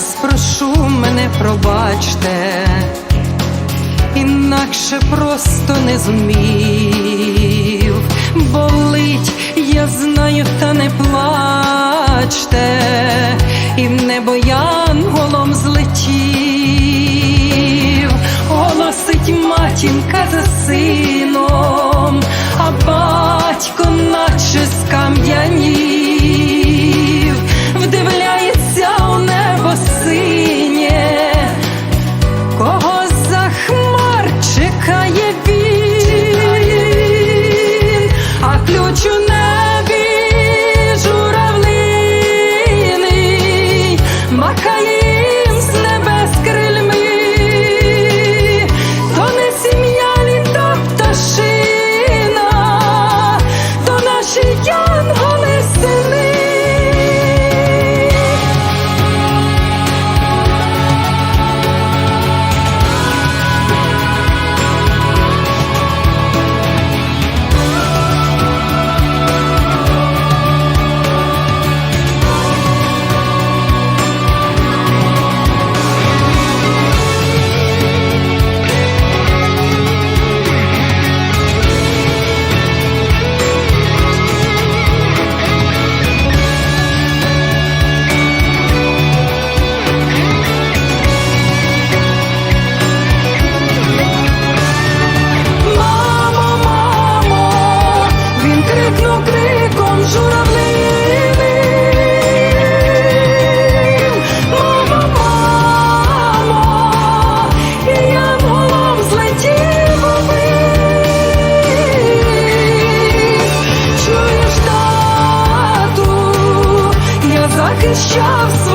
Вас прошу, мене пробачте, інакше просто не зумів. Болить, я знаю, та не плачте, і небо янголом крикнув криком журавлиним. Мамо, і янголом злетів увись. Чуєш, тату, я захищав свою